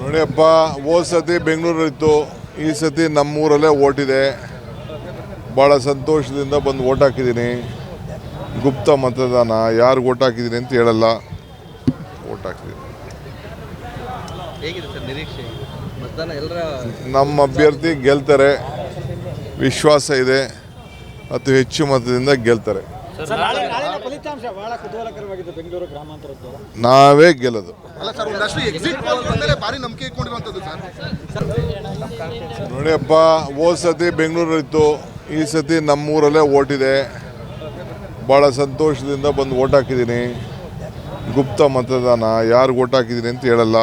ನೋಡಿಯಪ್ಪ ಹೋದ ಸತಿ ಬೆಂಗಳೂರಲ್ಲಿತ್ತು ಈ ಸತಿ ನಮ್ಮೂರಲ್ಲೇ ಓಟಿದೆ ಭಾಳ ಸಂತೋಷದಿಂದ ಬಂದು ಓಟ್ ಹಾಕಿದ್ದೀನಿ. ಗುಪ್ತ ಮತದಾನ ಯಾರು ಓಟ್ ಹಾಕಿದ್ದೀನಿ ಅಂತ ಹೇಳಲ್ಲ. ಓಟ್ ಹಾಕಿದ್ದೀನಿ. ನಮ್ಮ ಅಭ್ಯರ್ಥಿ ಗೆಲ್ತಾರೆ. ವಿಶ್ವಾಸ ಇದೆ. ಅತಿ ಹೆಚ್ಚು ಮತದಿಂದ ಗೆಲ್ತಾರೆ. ನಾವೇ ಗೆಲ್ಲೋದು. ಅಲ್ಲ ಸರ್ ಒಂದಷ್ಟು ಎಕ್ಸಿಟ್ ಪೋಲ್ ಬಂದಮೇಲೆ ಭಾರಿ ನಂಬಿಕೆ ಇಟ್ಕೊಂಡಿರುವಂಥದ್ದು ಸರ್. ನೋಡಿಯಪ್ಪ ಹೋದ ಸತಿ ಬೆಂಗಳೂರಲ್ಲಿತ್ತು. ಈ ಸತಿ ನಮ್ಮೂರಲ್ಲೇ ಓಟಿದೆ ಭಾಳ ಸಂತೋಷದಿಂದ ಬಂದು ಓಟ್ ಹಾಕಿದ್ದೀನಿ. ಗುಪ್ತ ಮತದಾನ ಯಾರು ಓಟ್ ಹಾಕಿದ್ದೀನಿ ಅಂತ ಹೇಳಲ್ಲ.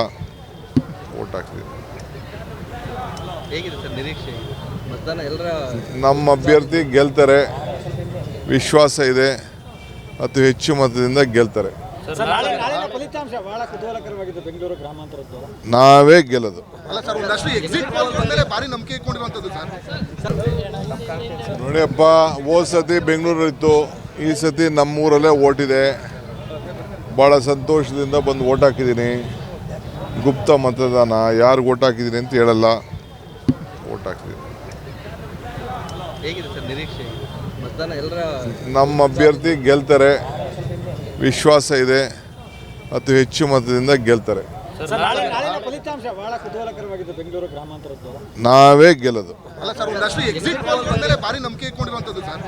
ಓಟ್ ಹಾಕಿದ್ದೀನಿ. ಹೇಗಿದೆ ಸರ್ ನಿರೀಕ್ಷೆ? ಮತದಾನ ಎಲ್ಲರ ನಮ್ಮ ಅಭ್ಯರ್ಥಿ ಗೆಲ್ತಾರೆ. ವಿಶ್ವಾಸ ಇದೆ ಅತಿ ಹೆಚ್ಚು ಮತದಿಂದ ಗೆಲ್ತಾರೆ. ನಾಳಿನ ಫಲಿತಾಂಶ ಬಹಳ ಕುತೂಹಲಕರವಾಗಿದೆ ಬೆಂಗಳೂರು ಗ್ರಾಮಾಂತರದ್ದು. ನಾವೇ ಗೆಲ್ಲೋದು. ಅಲ್ಲ ಸರ್ ಒಂದಷ್ಟು ಎಕ್ಸಿಟ್ ಪೋಲ್ ಬಂದಮೇಲೆ ಭಾರಿ ನಂಬಿಕೆ ಇಟ್ಕೊಂಡಿರುವಂಥದ್ದು ಸರ್. ನೋಡಿಯಪ್ಪ ಹೋದ ಸತಿ ಬೆಂಗಳೂರಲ್ಲಿತ್ತು. ಈ ಸತಿ ನಮ್ಮೂರಲ್ಲೇ ಓಟಿದೆ ಭಾಳ ಸಂತೋಷದಿಂದ ಬಂದು ಓಟ್ ಹಾಕಿದ್ದೀನಿ. ಗುಪ್ತ ಮತದಾನ ಯಾರು ಓಟ್ ಹಾಕಿದ್ದೀನಿ ಅಂತ ಹೇಳಲ್ಲ. ಓಟ್ ಹಾಕಿದ್ದೀನಿ. ಹೇಗಿದೆ ಸರ್ ನಿರೀಕ್ಷೆ? ಮತದಾನ ಎಲ್ಲರ ನಮ್ಮ ಅಭ್ಯರ್ಥಿ ಗೆಲ್ತಾರೆ. ವಿಶ್ವಾಸ ಇದೆ. ಅತಿ ಹೆಚ್ಚು ಮತದಿಂದ ಗೆಲ್ತಾರೆ. ನಾಳಿನ ಫಲಿತಾಂಶ ಬಹಳ ಕುತೂಹಲಕರವಾಗಿದೆ ಬೆಂಗಳೂರು ಗ್ರಾಮಾಂತರದ್ದು ನಾವೇ ಗೆಲ್ಲೋದು. ಅಲ್ಲ ಸರ್ ಒಂದಷ್ಟು ಎಕ್ಸಿಟ್ ಪೋಲ್ ಬಂದಮೇಲೆ ಭಾರಿ ನಂಬಿಕೆ ಇಟ್ಕೊಂಡಿರುವಂಥದ್ದು ಸರ್